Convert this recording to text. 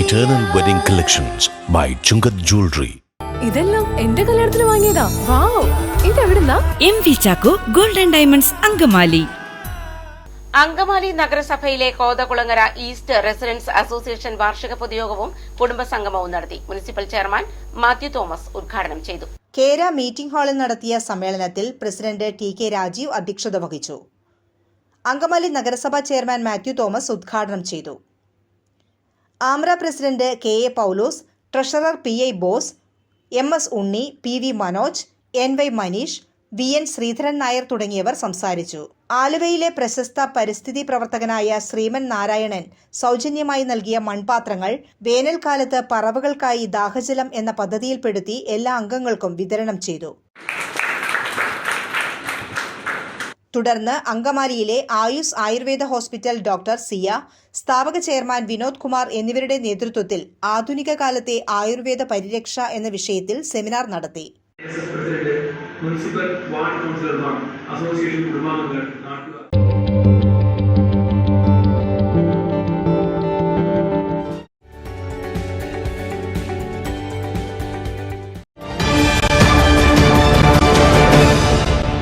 Eternal wedding collections by Chungath jewellery ഇതെല്ലാം എന്റെ കല്യാണത്തിന് വാങ്ങിയതാ. Wow ഇതെവിടുന്നാ? M V Chacko golden diamonds Angamaly. Angamaly നഗരസഭയിലെ കോതകുളങ്ങര ഈസ്റ്റ് റെസിഡൻസ് അസോസിയേഷൻ വാർഷിക പൊതുയോഗവും കുടുംബസംഗമവും നടത്തി മുനിസിപ്പൽ ചെയർമാൻ മാത്യു തോമസ് ഉദ്ഘാടനം ചെയ്തു. കേര മീറ്റിംഗ് ഹാളിൽ നടത്തിയ സമ്മേളനത്തിൽ പ്രസിഡന്റ് ടി കെ രാജീവ് അധ്യക്ഷത വഹിച്ചു. അങ്കമാലി നഗരസഭാ ചെയർമാൻ മാത്യു തോമസ് ഉദ്ഘാടനം ചെയ്തു. Amra president K A Paulose treasurer P I Bose M S Unni P V Manoj N Y Maneesh V N Sreedharan Nair തുടങ്ങിയവർ സംസാരിച്ചു. ആലുവയിലെ പ്രശസ്ത പരിസ്ഥിതി പ്രവർത്തകനായ ശ്രീമൻ നാരായണൻ സൗജന്യമായി നൽകിയ മൺപാത്രങ്ങൾ വേനൽക്കാലത്ത് പറവുകൾക്കായി ദാഹജലം എന്ന പദ്ധതിയിൽപ്പെടുത്തി എല്ലാ അംഗങ്ങൾക്കും വിതരണം ചെയ്തു. തുടർന്ന് അങ്കമാലിയിലെ ആയുസ് ആയുർവേദ ഹോസ്പിറ്റൽ ഡോക്ടർ സിയ സ്ഥാപക ചെയർമാൻ വിനോദ് കുമാർ എന്നിവരുടെ നേതൃത്വത്തിൽ ആധുനിക കാലത്തെ ആയുർവേദ പരിരക്ഷ എന്ന വിഷയത്തിൽ സെമിനാർ നടത്തി. മുനിസിപ്പൽ വാർഡ് കൗൺസിലർമാർ അസോസിയേഷൻ കുടുംബാംഗങ്ങൾ നാട്ടുകാർ.